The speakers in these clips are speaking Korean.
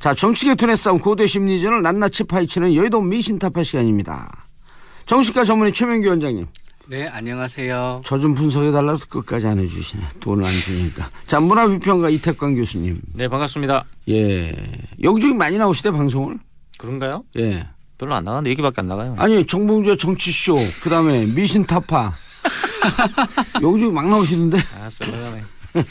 자, 정치계 투의 싸움 고대 심리전을 낱낱이 파헤치는 여의도 미신타파 시간입니다. 정치과 전문의 최명규 원장님. 네, 안녕하세요. 저 좀 분석해달라고 해서 끝까지 안 해주시네. 돈을 안 주니까. 자, 문화비평가 이태광 교수님. 네 반갑습니다. 예. 여기저기 많이 나오시대, 방송을. 그런가요? 예. 별로 안 나가는데 얘기밖에 안 나가요. 아니, 정봉주 정치쇼, 그 다음에 미신타파. 여기저기 막 나오시는데. 아 썰렁하네.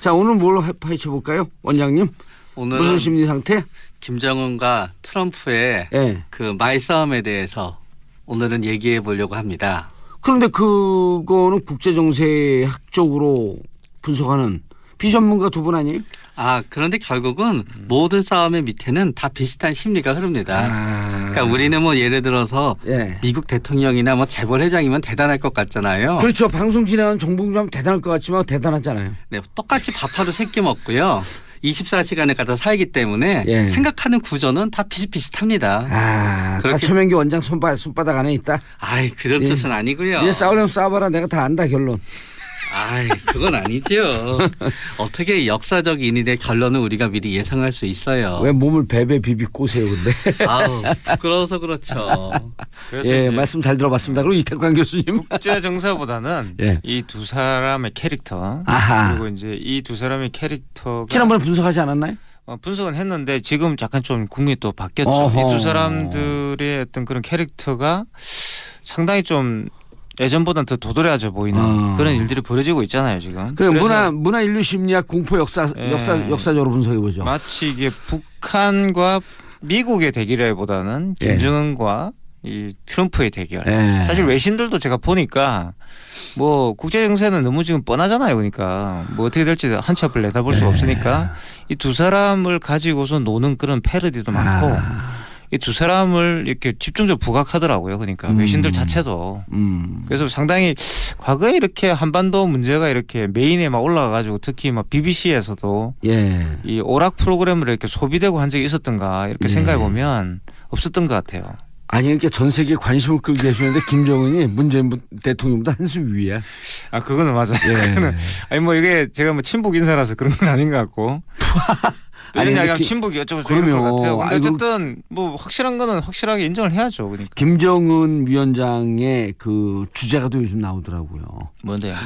자, 오늘 뭘로 파헤쳐 볼까요? 원장님. 오늘은 무슨 심리 상태? 김정은과 트럼프의 예. 그 말싸움에 대해서 오늘은 얘기해 보려고 합니다. 그런데 그거는 국제 정세 학적으로 분석하는 비전문가 두 분 아니에요? 아, 그런데 결국은 모든 싸움의 밑에는 다 비슷한 심리가 흐릅니다. 아. 그러니까 우리는 뭐 예를 들어서 예. 미국 대통령이나 뭐 재벌 회장이면 대단할 것 같잖아요. 그렇죠. 방송 진행하는 정봉주 하면 대단할 것 같지만 대단하잖아요. 네, 똑같이 밥하루 세끼 먹고요. 24시간을 갖다 살기 때문에 예. 생각하는 구조는 다 비슷비슷합니다. 아, 다 그렇게- 최명기 원장 손바, 손바닥 안에 있다. 아이, 그런 예. 뜻은 아니고요. 이제 싸우려면 싸워봐라. 내가 다 안다 결론. 아이, 그건 아니죠. 어떻게 역사적 인일의 결론을 우리가 미리 예상할 수 있어요. 왜 몸을 베베 비비 꼬세요, 근데? 아우, 부끄러워서 그렇죠. 그래서 예, 이제 말씀 잘 들어봤습니다. 그리고 이태광 교수님. 국제 정사보다는 예. 이 두 사람의 캐릭터 아하. 그리고 이제 이 두 사람의 캐릭터가 지난번에 분석하지 않았나요? 어, 분석은 했는데 지금 약간 좀 국민이 또 바뀌었죠. 어허. 이두 사람들의 어떤 그런 캐릭터가 상당히 좀 예전보다는 더 도드라져 보이는 어. 그런 일들이 벌어지고 있잖아요 지금. 그래 문화 문화 인류 심리학 공포 역사 예. 역사 역사적으로 분석해 보죠. 마치 이게 북한과 미국의 대결이라기보다는 예. 김정은과 이 트럼프의 대결. 예. 사실 외신들도 제가 보니까 뭐 국제 정세는 너무 지금 뻔하잖아요. 그러니까 뭐 어떻게 될지 한치 앞을 내다볼 수가 예. 없으니까 이 두 사람을 가지고서 노는 그런 패러디도 많고 아, 이 두 사람을 이렇게 집중적으로 부각하더라고요. 그러니까 음. 외신들 자체도 음. 그래서 상당히 과거에 이렇게 한반도 문제가 이렇게 메인에 막 올라가가지고 특히 막 BBC에서도 예. 이 오락 프로그램으로 이렇게 소비되고 한 적이 있었던가 이렇게 예. 생각해 보면 없었던 것 같아요. 아니 이렇게 전 세계 관심을 끌게 해주는데 김정은이 문재인 부- 대통령보다 한수 위야. 아 그거는 맞아. 요 예. 아니 뭐 이게 제가 뭐 친북 인사라서 그런 건 아닌 것 같고. 또 아니, 이런 기- 친북이 어쩌고 저쩌고 그런 그럼요. 것 같아요. 근데 아이고. 어쨌든 뭐 확실한 거는 확실하게 인정을 해야죠. 그러니까. 김정은 위원장의 그 주제가 또 요즘 나오더라고요. 뭔데요?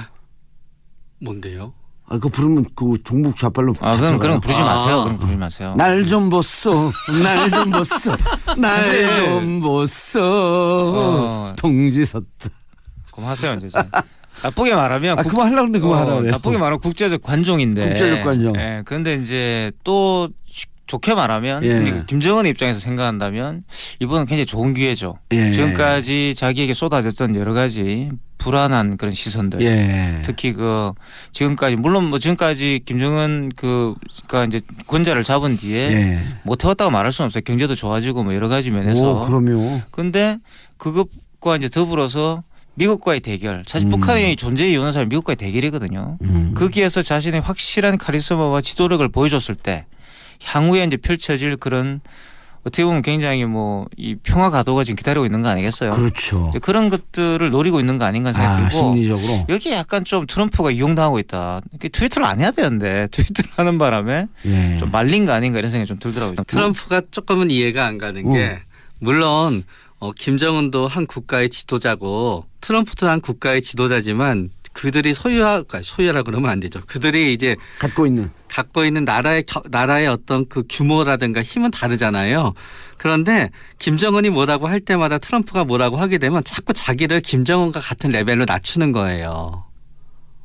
뭔데요? 아, 그거 부르면 그 종북 좌빨로 아 그럼 거 부르지 아. 마세요. 그럼 부르지 마세요. 날좀 벗어, 날좀 벗어, 날좀 벗어. 어. 동지 섰다. 그만하세요 이제. 좀. 나쁘게 말하면 아, 국- 그만 하려는데 그만 어, 하라 그래. 나쁘게 말하면 국제적 관종인데. 국제적 관종. 예. 근데 이제 또 시- 좋게 말하면 예. 김정은 입장에서 생각한다면 이번은 굉장히 좋은 기회죠. 예. 지금까지 자기에게 쏟아졌던 여러 가지 불안한 그런 시선들. 예. 특히 그 지금까지 물론 뭐 지금까지 김정은 그가 이제 권자를 잡은 뒤에 예. 못 해왔다고 말할 수는 없어요. 경제도 좋아지고 뭐 여러 가지 면에서. 오, 그럼요. 근데 그것과 이제 더불어서 미국과의 대결. 사실 음. 북한의 존재의 이유는 사실 미국과의 대결이거든요. 음. 거기에서 자신의 확실한 카리스마와 지도력을 보여줬을 때 향후에 이제 펼쳐질 그런 어떻게 보면 굉장히 뭐 이 평화 가도가 지금 기다리고 있는 거 아니겠어요? 그렇죠. 그런 것들을 노리고 있는 거 아닌가 생각이 아, 심리적으로. 여기 약간 좀 트럼프가 이용당하고 있다. 트위터를 안 해야 되는데 트위터를 하는 바람에 예. 좀 말린 거 아닌가 이런 생각이 좀 들더라고요. 트럼프가 조금은 이해가 안 가는 게 물론 어, 김정은도 한 국가의 지도자고 트럼프도 한 국가의 지도자지만 그들이 소유하 그러니까 소유라 그러면 안 되죠. 그들이 이제 갖고 있는. 갖고 있는 나라의 겨- 나라의 어떤 그 규모라든가 힘은 다르잖아요. 그런데 김정은이 뭐라고 할 때마다 트럼프가 뭐라고 하게 되면 자꾸 자기를 김정은과 같은 레벨로 낮추는 거예요.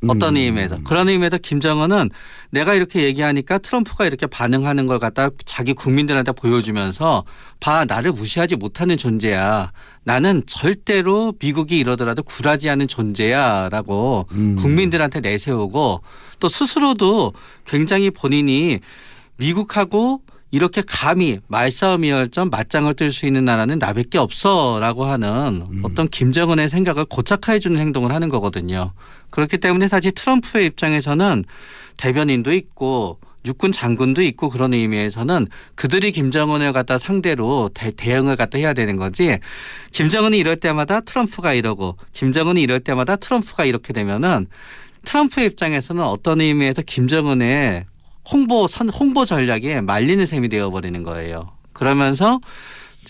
어떤 음. 의미에서 그런 의미에서 김정은은 내가 이렇게 얘기하니까 트럼프가 이렇게 반응하는 걸 갖다 자기 국민들한테 보여주면서 봐 나를 무시하지 못하는 존재야 나는 절대로 미국이 이러더라도 굴하지 않은 존재야라고 음. 국민들한테 내세우고 또 스스로도 굉장히 본인이 미국하고 이렇게 감히 말싸움이할 점 맞짱을 뜰 수 있는 나라는 나밖에 없어라고 하는 음. 어떤 김정은의 생각을 고착화해 주는 행동을 하는 거거든요. 그렇기 때문에 사실 트럼프의 입장에서는 대변인도 있고 육군 장군도 있고 그런 의미에서는 그들이 김정은을 갖다 상대로 대, 대응을 갖다 해야 되는 거지. 김정은이 이럴 때마다 트럼프가 이러고 김정은이 이럴 때마다 트럼프가 이렇게 되면은 트럼프의 입장에서는 어떤 의미에서 김정은의 홍보 선 홍보 전략에 말리는 셈이 되어버리는 거예요. 그러면서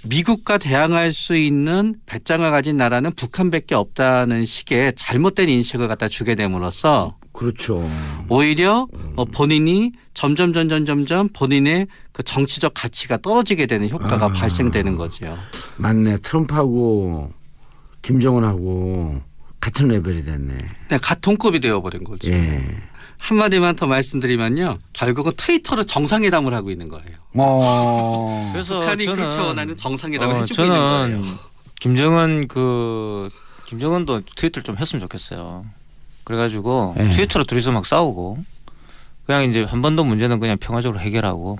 미국과 대항할 수 있는 배짱을 가진 나라는 북한밖에 없다는 식의 잘못된 인식을 갖다 주게 됨으로써 그렇죠. 오히려 어, 본인이 점점 점점 점점 본인의 그 정치적 가치가 떨어지게 되는 효과가 아. 발생되는 거죠. 맞네. 트럼프하고 김정은하고 같은 레벨이 됐네. 네, 같동급이 되어버린 거죠. 예. 한마디만 더 말씀드리면요. 결국은 트위터로 정상회담을 하고 있는 거예요. 어. 그래서 북한이 저는 그렇게 원하는 정상회담을 어, 해주고 있는 저는 거예요. 김정은 그 김정은도 트위터를 좀 했으면 좋겠어요. 그래가지고 네. 트위터로 둘이서 막 싸우고 그냥 이제 한 번도 문제는 그냥 평화적으로 해결하고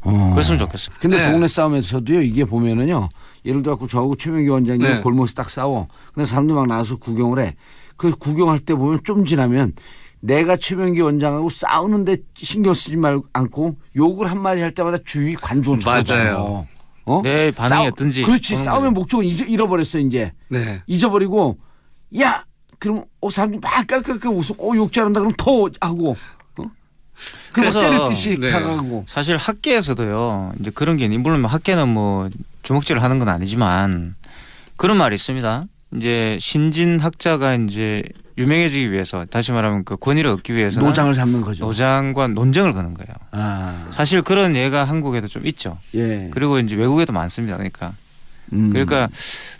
어. 그랬으면 좋겠어요. 근데 네. 동네 싸움에서도요 이게 보면은요 예를 들어 갖고 저하고 최명기 원장이 네. 골목에서 딱 싸워 근데 사람들 막 나와서 구경을 해 그 구경할 때 보면 좀 지나면 내가 최명기 원장하고 싸우는데 신경 쓰지 말고 않고 욕을 한마디 할 때마다 주위 관중을. 쳐다봐요. 어? 내 반응이 싸우- 어떤지 그렇지 거예요. 목적은 잊어, 잃어버렸어 이제 네. 잊어버리고 야 그럼 어 사람들이 막 깔깔깔 웃어 어 욕 잘한다 그럼 더 하고 어? 그럼 그래서- 듯이 네. 다가가고 사실 학계에서도요. 이제 그런 게 물론 뭐 학계는 뭐 주먹질을 하는 건 아니지만 그런 말이 있습니다. 이제 신진 학자가 이제 유명해지기 위해서 다시 말하면 그 권위를 얻기 위해서는 노장을 잡는 거죠. 노장과 논쟁을 거는 거예요. 아, 사실 그런 예가 한국에도 좀 있죠. 예. 그리고 이제 외국에도 많습니다. 그러니까 음. 그러니까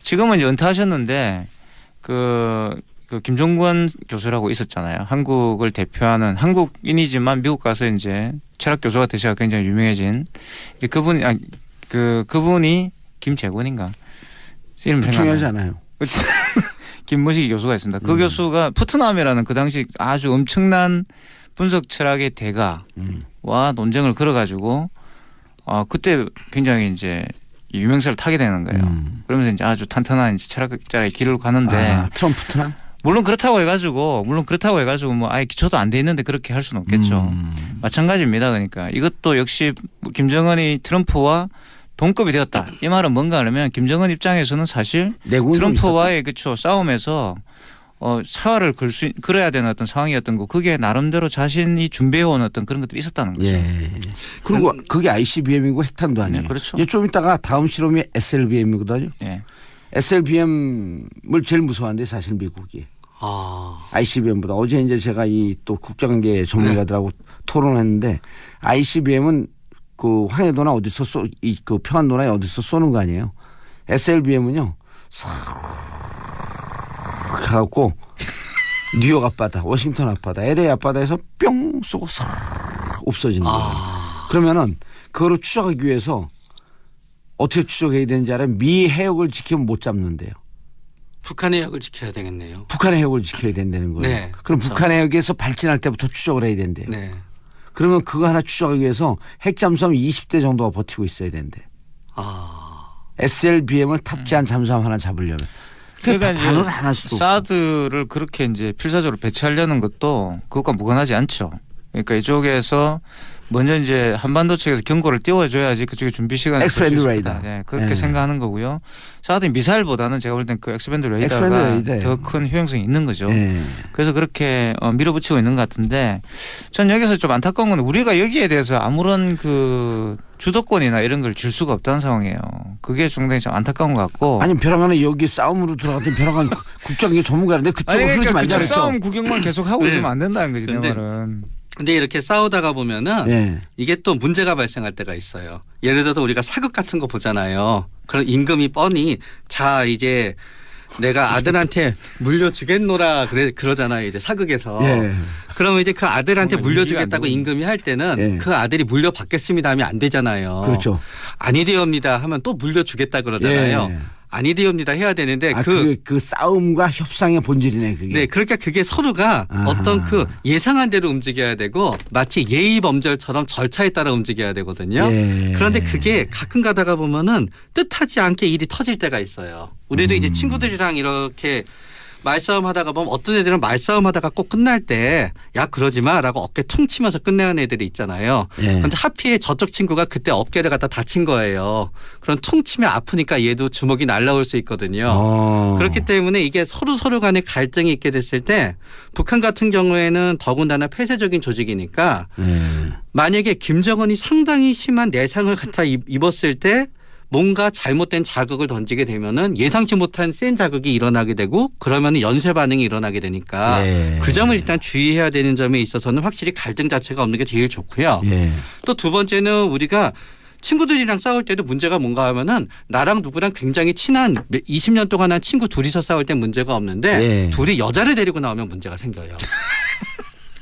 지금은 이제 은퇴하셨는데 그, 그 김종관 교수라고 있었잖아요. 한국을 대표하는 한국인이지만 미국 가서 이제 철학 교수가 되셔서 굉장히 유명해진 그분이 아, 그 그분이 김재권인가 이름 중요하지. 않아요. 김모식이 교수가 있습니다. 그 음. 교수가 푸트남이라는 그 당시 아주 엄청난 분석 철학의 대가와 음. 논쟁을 걸어가지고 아 그때 굉장히 이제 이 유명세를 타게 되는 거예요. 음. 그러면서 이제 아주 탄탄한 이제 철학자의 길을 가는데 아, 트럼프 트럼 물론 그렇다고 해가지고 물론 그렇다고 해가지고 뭐 아예 기초도 안 돼 있는데 그렇게 할 수는 없겠죠. 음. 마찬가지입니다. 그러니까 이것도 역시 김정은이 트럼프와 동급이 되었다. 이 말은 뭔가 하려면 김정은 입장에서는 사실 트럼프와의 그쵸 싸움에서 어 사활을 걸수 걸어야 되는 어떤 상황이었던 거 그게 나름대로 자신이 준비해온 어떤 그런 것들이 있었다는 거죠. 예. 그리고 그게 ICBM이고 핵탄도 아니에요. 네, 그렇죠. 이제 좀 이따가 다음 실험이 SLBM이거든요. 예. SLBM을 제일 무서워하는데 사실 미국이 아. ICBM보다 어제 이제 제가 이 또 국정계 전문가들하고 네. 토론했는데 ICBM은 그 황해도나 어디서 쏘, 이 그 평안도나 어디서 쏘는 거 아니에요. SLBM은요, 싹 가갖고 뉴욕 앞바다, 워싱턴 앞바다, LA 앞바다에서 뿅 쏘고 싹 없어지는 거예요. 아. 그러면은 그거를 추적하기 위해서 어떻게 추적해야 되는지 알아요? 미 해역을 지키면 못 잡는데요. 북한의 역을 지켜야 되겠네요. 북한의 해역을 지켜야 된다는 거예요. 네, 그럼 그렇죠. 북한 해역에서 발진할 때부터 추적을 해야 된대요. 네. 그러면 그거 하나 추적하기 위해서 핵잠수함 20대 정도가 버티고 있어야 된대. 아. SLBM을 탑재한 잠수함 하나 잡으려면. 그러니까 그러니까 반을 이제 안할 수도 없고. 사드를 그렇게 이제 필사적으로 배치하려는 것도 그것과 무관하지 않죠. 그러니까 이쪽에서 먼저 이제 한반도 측에서 경고를 띄워줘야지 그쪽에 준비 시간을 엑스밴드 줄수 레이더. 있다. 네, 그렇게 네. 생각하는 거고요. 사드 미사일보다는 제가 볼 땐 그 엑스밴드 레이더가. 더 큰 효용성이 있는 거죠. 예. 그래서 그렇게 어, 밀어붙이고 있는 것 같은데 전 여기서 좀 안타까운 건 우리가 여기에 대해서 아무런 그 주도권이나 이런 걸 줄 수가 없다는 상황이에요. 그게 상당히 좀 안타까운 것 같고. 아니 벼랑간에 여기 싸움으로 들어갔던 벼랑간 국정계 전문가인데 그쪽으로 흐르지 그러니까 말자 그쪽. 싸움 구경만 계속 하고 네. 있으면 안 된다는 거지 내 말은. 근데 이렇게 싸우다가 보면은 예. 이게 또 문제가 발생할 때가 있어요. 예를 들어서 우리가 사극 같은 거 보잖아요. 그런 임금이 뻔히 자 이제 내가 아들한테 물려주겠노라 그래 그러잖아요. 이제 사극에서. 예. 그러면 이제 그 아들한테 물려주겠다고. 임금이 할 때는 예. 그 아들이 물려받겠습니다 하면 안 되잖아요. 그렇죠. 아니 되옵니다 하면 또 물려주겠다 그러잖아요. 예. 아니되옵니다 해야 되는데 아, 그 그게 그 싸움과 협상의 본질이네 그게. 네, 그러니까 그게 서로가 아하. 어떤 그 예상한 대로 움직여야 되고 마치 예의 범절처럼 절차에 따라 움직여야 되거든요. 예. 그런데 그게 가끔 가다가 보면은 뜻하지 않게 일이 터질 때가 있어요. 우리도 이제 음. 친구들이랑 이렇게 말싸움 하다가 보면 어떤 애들은 말싸움 하다가 꼭 끝날 때 야 그러지 마라고 어깨 퉁 치면서 끝내는 애들이 있잖아요. 예. 근데 하필 저쪽 친구가 그때 어깨를 갖다 다친 거예요. 그럼 퉁 치면 아프니까 얘도 주먹이 날라올 수 있거든요. 어. 그렇기 때문에 이게 서로 서로 간에 갈등이 있게 됐을 때 북한 같은 경우에는 더군다나 폐쇄적인 조직이니까 예. 만약에 김정은이 상당히 심한 내상을 갖다 입- 입었을 때 뭔가 잘못된 자극을 던지게 되면은 예상치 못한 센 자극이 일어나게 되고 그러면 연쇄 반응이 일어나게 되니까 예. 그 점을 일단 주의해야 되는 점에 있어서는 확실히 갈등 자체가 없는 게 제일 좋고요. 예. 또두 번째는 우리가 친구들이랑 싸울 때도 문제가 뭔가 하면은 나랑 누구랑 굉장히 친한 20년 동안 한 친구 둘이서 싸울 땐 문제가 없는데 예. 둘이 여자를 데리고 나오면 문제가 생겨요.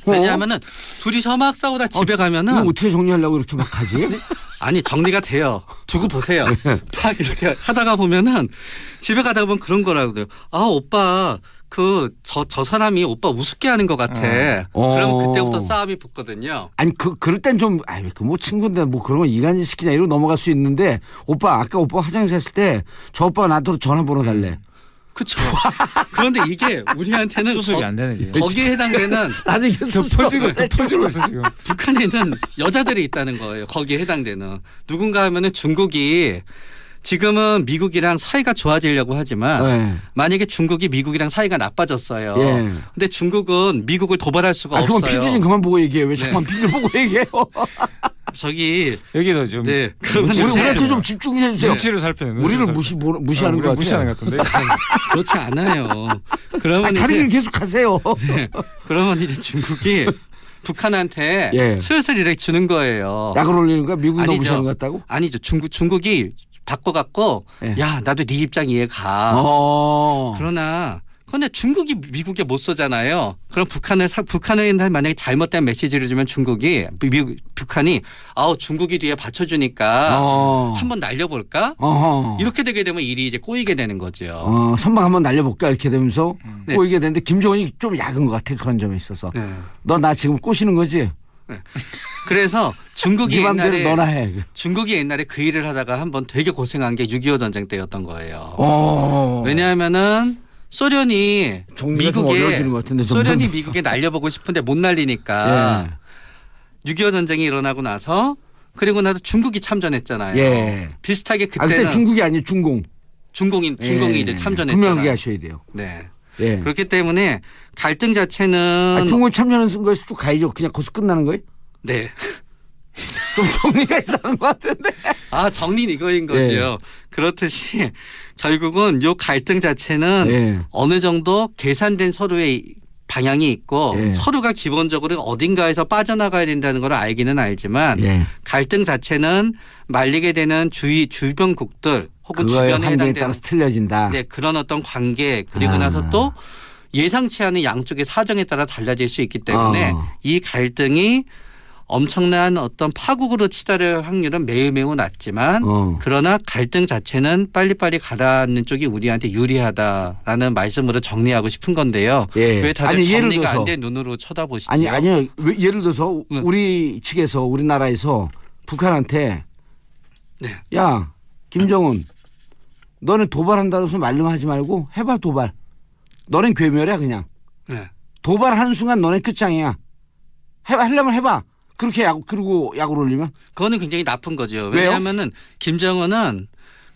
왜냐하면은 둘이서 막 싸우다 집에 가면은 어? 이거 어떻게 정리하려고 이렇게 막 하지? 아니 정리가 돼요. 두고 보세요. 막 이렇게 하다가 보면은 집에 가다 보면 그런 거라고요. 아 오빠 그 저 저 사람이 오빠 우습게 하는 것 같아. 어. 그러면 그때부터 싸움이 붙거든요. 아니 그 그럴 땐 좀 아이 그뭐 친구인데 뭐 그런 거 이간질 시키냐 이러고 넘어갈 수 있는데 오빠 아까 오빠 화장실 갔을 때 저 오빠가 나한테 전화번호 달래. 그렇죠. 그런데 이게 우리한테는 수습이 거, 안 되네 지금. 거기에 해당되는 이게 퍼지고 퍼지고 있어 지금. 북한에는 여자들이 있다는 거예요. 거기에 해당되는 누군가 하면은 중국이 지금은 미국이랑 사이가 좋아지려고 하지만 예. 만약에 중국이 미국이랑 사이가 나빠졌어요. 예. 근데 중국은 미국을 도발할 수가 아 그만 없어요. 피디 좀 그만 보고 얘기해. 왜 네. 자꾸만 피디를 보고 얘기해요? 저기 여기도 좀네 그러면 우리 우리한테 살펴요. 좀 집중 좀 해주세요. 눈치를 살피는 우리를 무시 뭐- 무시하는 거 같아. 무시하는 것 같은데. 그렇지 않아요. 그러면 아니, 다른 이제 일 계속 하세요. 네, 그러면 이제 중국이 북한한테 예. 슬슬 이렇게 주는 거예요. 약을 올리는 거야? 미국이 너 아니죠. 무시하는 것 같다고? 아니죠. 중국 중국이 바꿔 갖고 예. 야 나도 네 입장 이해가. 어. 그러나 근데 중국이 미국에 못 쏘잖아요. 그럼 북한을 사, 북한에 만약에 잘못된 메시지를 주면 중국이 미국 북한이 아우 중국이 뒤에 받쳐주니까 어. 한번 날려볼까? 어허. 이렇게 되게 되면 일이 이제 꼬이게 되는 거죠. 어, 선방 한번 날려볼까 이렇게 되면서 네. 꼬이게 되는데 김정은이 좀 약은 것 같아 그런 점에 있어서 네. 너나 지금 꼬시는 거지? 그래서 중국이 네 옛날에 너나 해. 중국이 옛날에 그 일을 하다가 한번 되게 고생한 게 6.25 전쟁 때였던 거예요. 어. 왜냐하면은 소련이 정리가 좀 미국에 어려워지는 것 같은데 점점. 소련이 미국에 날려보고 싶은데 못 날리니까 6.25 전쟁이 일어나고 나서 그리고 나서 중국이 참전했잖아요. 예. 비슷하게 아 그때 그때는 중국이 아니고 중공. 중공이 중공이 예. 이제 참전했잖아요. 분명하게 하셔야 돼요. 네. 예. 그렇기 때문에 갈등 자체는 아, 중공이 참여하는 거에서 쭉 가야죠. 그냥 거기서 끝나는 거예요? 네. 좀 정리가 이상한 것 같은데. 아 정리는 이거인 예. 거지요. 그렇듯이 결국은 요 갈등 자체는 예. 어느 정도 계산된 서로의 방향이 있고 예. 서로가 기본적으로 어딘가에서 빠져나가야 된다는 걸 알기는 알지만 예. 갈등 자체는 말리게 되는 주위 주변국들 혹은 주변에 한계에 해당되는 따라서 틀려진다. 네, 그런 어떤 관계 그리고 아. 나서 또 예상치 않은 양쪽의 사정에 따라 달라질 수 있기 때문에 어. 이 갈등이 엄청난 어떤 파국으로 치달을 확률은 매우 매우 낮지만 어. 그러나 갈등 자체는 빨리빨리 가라앉는 쪽이 우리한테 유리하다라는 말씀으로 정리하고 싶은 건데요. 예. 왜 다들 아니, 정리가 안 된 눈으로 쳐다보시죠? 아니 아니요. 왜- 예를 들어서 네. 우리 측에서 우리나라에서 북한한테 네. 야 김정은 너는 도발한다고 해서 말로하지 말고 해봐 도발. 너는 괴멸이야 그냥. 네. 도발하는 순간 너네 끝장이야. 해봐 하려면 해봐. 그렇게 약 그리고 약을 올리면 그거는 굉장히 나쁜 거죠. 왜냐하면은 김정은은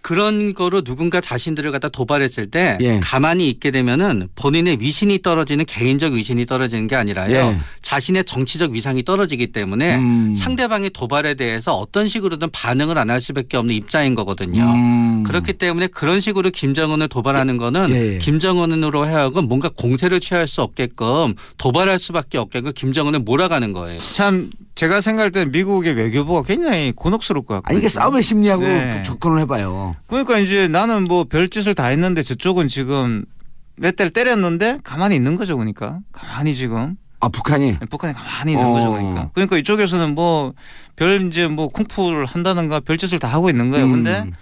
그런 거로 누군가 자신들을 갖다 도발했을 때 예. 가만히 있게 되면은 본인의 위신이 떨어지는 개인적 위신이 떨어지는 게 아니라요. 예. 자신의 정치적 위상이 떨어지기 때문에 음. 상대방의 도발에 대해서 어떤 식으로든 반응을 안 할 수밖에 없는 입장인 거거든요. 음. 그렇기 때문에 그런 식으로 김정은을 도발하는 거는 예, 예. 김정은으로 하여금 뭔가 공세를 취할 수 없게끔 도발할 수밖에 없게끔 김정은을 몰아가는 거예요. 참 제가 생각할 때 미국의 외교부가 굉장히 곤혹스러울 것 같고. 아니 이게 싸움의 심리하고 네. 접근을 해봐요. 그러니까 이제 나는 뭐 별짓을 다 했는데 저쪽은 지금 몇 대를 때렸는데 가만히 있는 거죠, 그러니까 가만히 지금 아 북한이 북한이 가만히 있는 어. 거죠, 그러니까. 그러니까 이쪽에서는 뭐 별 이제 뭐 쿵푸를 한다든가 별짓을 다 하고 있는 거예요. 근데 음.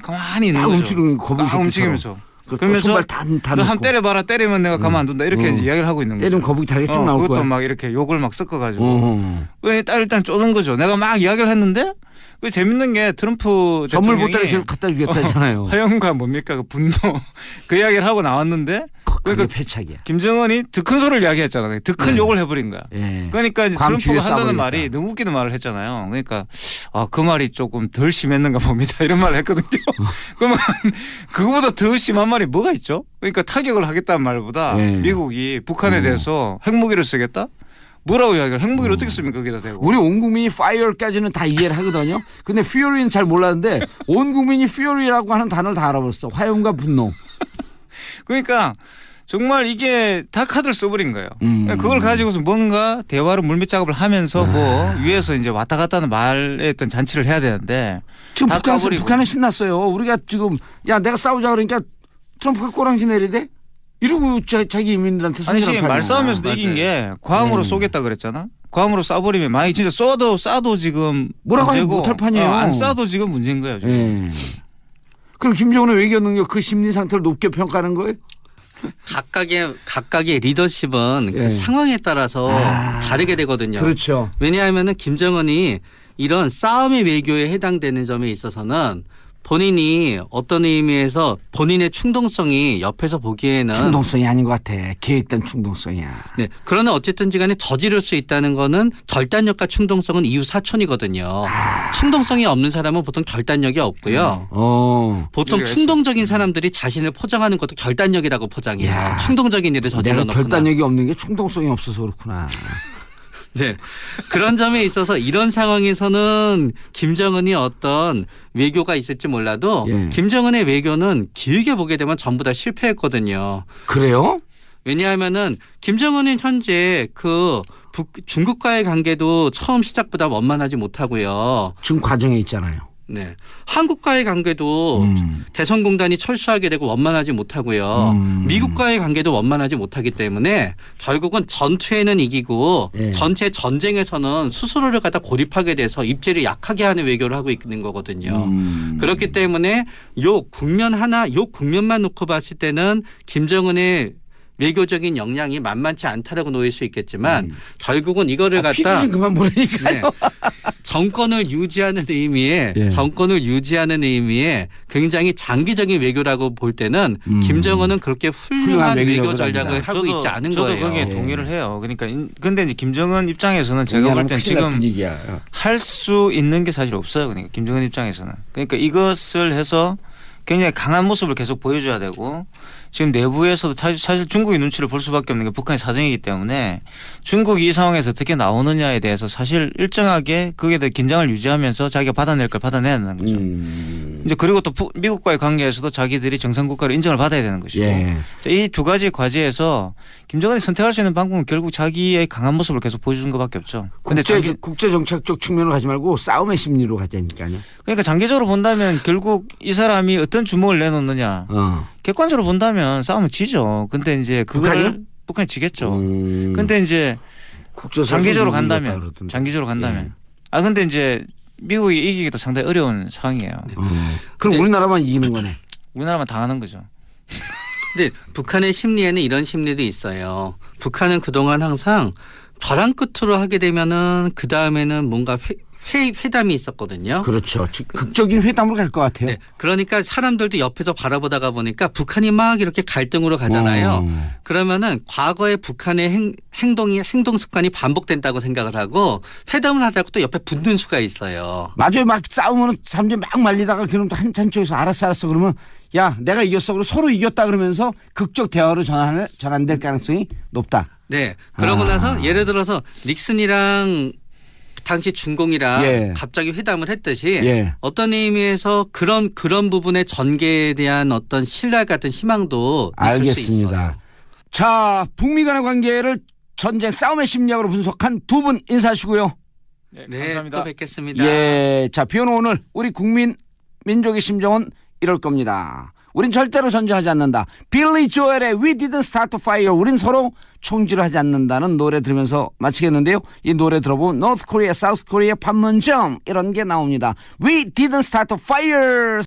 가만히 있는 딱 거죠. 딱 새끼처럼. 움직이면서. 그 그러면서 손발 다, 다너한 넣고. 때려봐라 때리면 내가 가만 안 둔다 이렇게 음. 이제 이야기를 하고 있는 거죠. 때리면 거북이 다리가 쭉 어, 나올 그것도 거야. 막 이렇게 욕을 막 섞어가지고 어. 왜 일단 쪼는 거죠. 내가 막 이야기를 했는데 그 재밌는 게 트럼프 대통령이 보따리 계속 갖다 주겠다잖아요. 화영과 뭡니까 그 분노 그 이야기를 하고 나왔는데 그게 그러니까 패착이야. 김정은이 더 큰 소리를 이야기했잖아. 더큰 네. 욕을 해버린 거야. 예. 그러니까 트럼프가 한다는. 말이 너무 웃기는 말을 했잖아요. 그러니까 아 그 말이 조금 덜 심했는가 봅니다. 이런 말을 했거든요. 그러면 그거보다 더 심한 말이 뭐가 있죠? 그러니까 타격을 하겠다는 말보다 예. 미국이 북한에 음. 대해서 핵무기를 쓰겠다? 뭐라고 이야기를 핵무기를 어떻게 씁니까 거기다 대고 우리 온 국민이 파이어까지는 다 이해를 하거든요. 근데 퓨어리는 잘 몰랐는데 온 국민이 퓨어리라고 하는 단어를 다 알아버렸어. 화염과 분노. 그러니까 정말 이게 다 카드를 써버린 거예요. 음. 그러니까 그걸 가지고서 뭔가 대화로 물밑 작업을 하면서 뭐 아. 위에서 이제 왔다 갔다 하는 말에 어떤 잔치를 해야 되는데 지금 다 북한. 북한은 신났어요. 우리가 지금 야 내가 싸우자 그러니까 트럼프가 꼬랑지 내리대. 이러고 자, 자기 인민들한테 아니 지금 말싸움에서도 맞아요. 이긴 게 광으로 음. 쏘겠다 그랬잖아. 광으로 쏴버리면 만약 진짜 쏘도 쏴도 지금 뭐라고 하지 못할 판이에요. 어, 안 쏴도 지금 문제인 거예요. 지금. 예. 그럼 김정은의 외교 능력 그 심리 상태를 높게 평가하는 거예요? 각각의 각각의 리더십은 예. 그 상황에 따라서 아. 다르게 되거든요. 그렇죠. 왜냐하면은 김정은이 이런 싸움의 외교에 해당되는 점에 있어서는 본인이 어떤 의미에서 본인의 충동성이 옆에서 보기에는 충동성이 아닌 것 같아. 계획된 충동성이야. 네. 그러나 어쨌든지 간에 저지를 수 있다는 거는 결단력과 충동성은 이유 사촌이거든요. 아. 충동성이 없는 사람은 보통 결단력이 없고요. 어. 보통 충동적인 사람들이 자신을 포장하는 것도 결단력이라고 포장해요. 야. 충동적인 일을 저질러 내가 놓구나. 결단력이 없는 게 충동성이 없어서 그렇구나. 네. 그런 점에 있어서 이런 상황에서는 김정은이 어떤 외교가 있을지 몰라도 예. 김정은의 외교는 길게 보게 되면 전부 다 실패했거든요. 그래요? 왜냐하면은 김정은은 현재 그 북, 중국과의 관계도 처음 시작보다 원만하지 못하고요. 지금 과정에 있잖아요. 네. 한국과의 관계도 음. 대선공단이 철수하게 되고 원만하지 못하고요. 음. 미국과의 관계도 원만하지 못하기 때문에 결국은 전투에는 이기고 예. 전체 전쟁에서는 스스로를 갖다 고립하게 돼서 입지를 약하게 하는 외교를 하고 있는 거거든요. 음. 그렇기 때문에 요 국면 하나, 요 국면만 놓고 봤을 때는 김정은의 외교적인 역량이 만만치 않다라고 놓일 수 있겠지만 음. 결국은 이거를 아, 갖다 그만 보내니까요. 네. 정권을 유지하는 의미에 예. 정권을 유지하는 의미에 굉장히 장기적인 외교라고 볼 때는 음. 김정은은 그렇게 훌륭한, 훌륭한 외교 전략을 아니다. 하고 있지 않은 저도 거예요. 거기에 예. 동의를 해요. 그러니까 인- 근데 이제 김정은 입장에서는 제가 볼날 지금 분위기야. 할수 있는 게 사실 없어요. 그러니까 김정은 입장에서는. 그러니까 이것을 해서 굉장히 강한 모습을 계속 보여줘야 되고 지금 내부에서도 사- 사실 중국의 눈치를 볼 수밖에 없는 게 북한의 사정이기 때문에 중국이 이 상황에서 어떻게 나오느냐에 대해서 사실 일정하게 거기에 대해 긴장을 유지하면서 자기가 받아낼 걸 받아내야 되는 거죠. 음. 이제 그리고 또 부- 미국과의 관계에서도 자기들이 정상 국가로 인정을 받아야 되는 것이고 예. 이두 가지 과제에서 김정은이 선택할 수 있는 방법은 결국 자기의 강한 모습을 계속 보여주는 것밖에 없죠. 국제 장기, 국제 정책적 측면으로 가지 말고 싸움의 심리로 가자니까요. 그러니까 장기적으로 본다면 결국 이 사람이 어떤 주먹을 내놓느냐 어. 객관적으로 본다면 싸움은 지죠. 근데 이제 북한이요? 북한이 지겠죠. 음. 근데 이제 장기적으로 간다면. 장기적으로 간다면 예. 아 근데 이제 미국이 이기기도 상당히 어려운 상황이에요. 어. 그럼 네. 우리나라만 이기는 거네. 우리나라만 당하는 거죠. 근데 북한의 심리에는 이런 심리도 있어요. 북한은 그동안 항상 벼랑 끝으로 하게 되면은 그 다음에는 뭔가 회, 회, 회담이 있었거든요. 그렇죠. 즉, 극적인 회담으로 갈 것 같아요. 네. 그러니까 사람들도 옆에서 바라보다가 보니까 북한이 막 이렇게 갈등으로 가잖아요. 어. 그러면은 과거의 북한의 행, 행동이 행동 습관이 반복된다고 생각을 하고 회담을 하자고 또 옆에 붙는 수가 있어요. 맞아요. 막 싸우면 사람들이 막 말리다가 그럼 또 한참 쪽에서 알았어 알았어 그러면 야 내가 이겼어 그리고 서로 이겼다 그러면서 극적 대화로 전환을 전환될 가능성이 높다. 네. 그러고 아. 나서 예를 들어서 닉슨이랑 당시 중공이랑 예. 갑자기 회담을 했듯이 예. 어떤 의미에서 그런 그런 부분의 전개에 대한 어떤 신뢰 같은 희망도 있을 수 알겠습니다. 있어요. 자 북미 간의 관계를 전쟁 싸움의 심리학으로 분석한 두 분 인사하시고요. 네, 또 뵙겠습니다. 예. 자 비오는 오늘 우리 국민 민족의 심정은 이럴 겁니다. 우린 절대로 전쟁하지 않는다. 빌리 조엘의 We Didn't Start Fire. 우린 서로 총질을 하지 않는다는 노래 들으면서 마치겠는데요. 이 노래 들어보면 North Korea, South Korea 판문점 이런 게 나옵니다. We Didn't Start Fire.